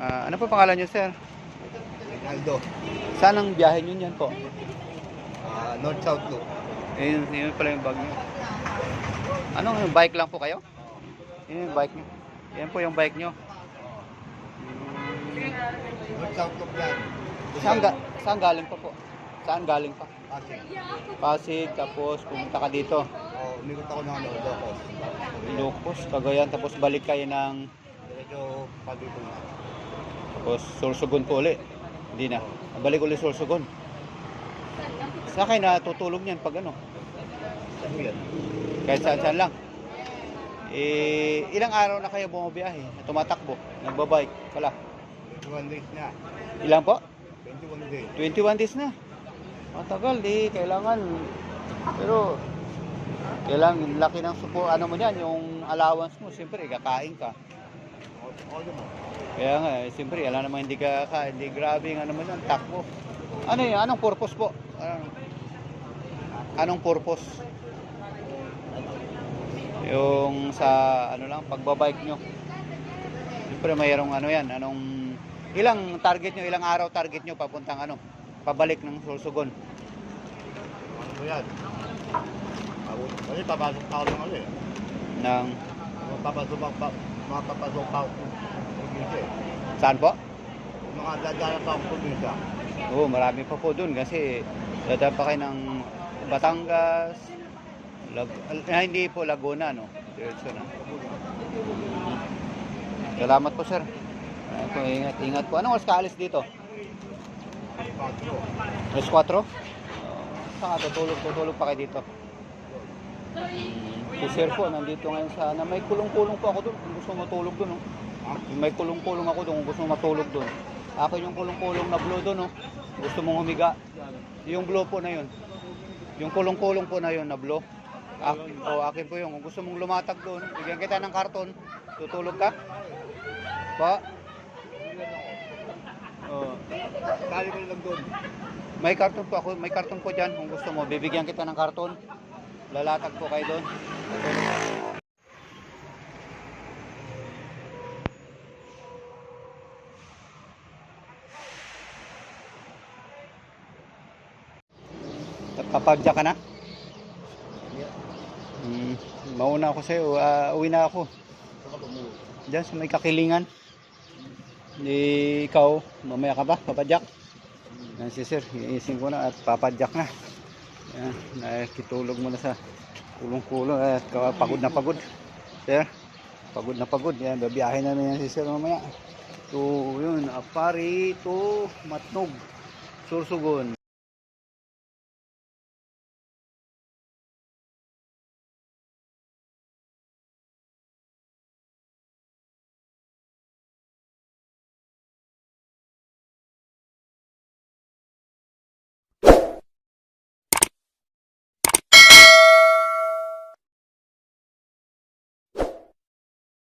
Ah, ano po pangalan niyo, sir? Aldo. Saan ang biyahe niyo niyan po? Ah, North-South Loop. Ayun, yun pala yung bag niyo. Ano, yung bike lang po kayo? Yun yung bike niyo. Yan po yung bike niyo. North-South Loop yan. Saan, ga saan galing pa po? Saan galing pa? Pasig. Pasig, tapos pumunta ka dito. O, umikot ako ng ano, Locos. Ilocos, Cagayan, tapos balik kayo ng Diretso pabiko na. Tapos Sorsogon po uli. Hindi na. Balik uli Sorsogon. Sa akin natutulog niyan pag ano, kahit saan saan lang. Eh, ilang araw na kayo bumabiyahe, tumatakbo, nagbabike, pala. 21 days na. Ilan po? 21 days. 21 days na. Matagal, di. Kailangan. Pero, kailangan, laki ng support, ano mo yan, yung allowance mo, siyempre, kakain ka. Kaya nga, eh, siyempre, alam naman hindi ka, ka hindi grabe yung ano mo yan, takbo. Ano yun, anong purpose po? Anong, anong purpose? Yung sa, ano lang, pagbabike nyo. Siyempre, mayroong ano yan, anong, ilang target nyo, ilang araw target nyo papuntang ano, pabalik ng Sorsogon. Ano mo yan? Kasi papasok pa ako ng ano eh. Ng, Papasok pa, pa, mapapasok pa ako probinsya eh. saan po? Mga dadala pa ako probinsya. Oo, marami pa po dun kasi dadaan pa kayo ng Batangas, Lag ah, hindi po Laguna, no? Diretso na. Salamat po, sir. Ay, po, ingat, ingat po. Anong oras ka alis dito? Alas 4? Uh, saan ka tutulog? Tutulog pa kayo dito? Si sir po, nandito ngayon sa na may kulong-kulong po ako doon kung gusto matulog doon. Oh. Ah, May kulong-kulong ako doon kung gusto matulog doon. Akin yung kulong-kulong na blue doon. Oh. Gusto mong humiga. Yung blue po na yun. Yung kulong-kulong po na yun na blue. Ak o akin po yun. Kung gusto mong lumatag doon, bigyan kita ng karton. Tutulog ka? Pa? Oh. Kali ko lang doon. May karton po ako, may karton po diyan kung gusto mo. Bibigyan kita ng karton. Lalatag po kayo doon. Kapadya ka na? Hmm, mauna ako sa'yo. Ah, uwi na ako. Diyan sa may kakilingan. Di ikaw, mamaya ka ba? Papadyak? Yan si sir, iising ko na at papadyak na. Yan, nakikitulog mo na sa kulong-kulong at kawa- pagod na pagod. Sir, pagod na pagod. Yan, babiyahin na na yan si sir mamaya. To, yun, apari to matnog. Sursugon.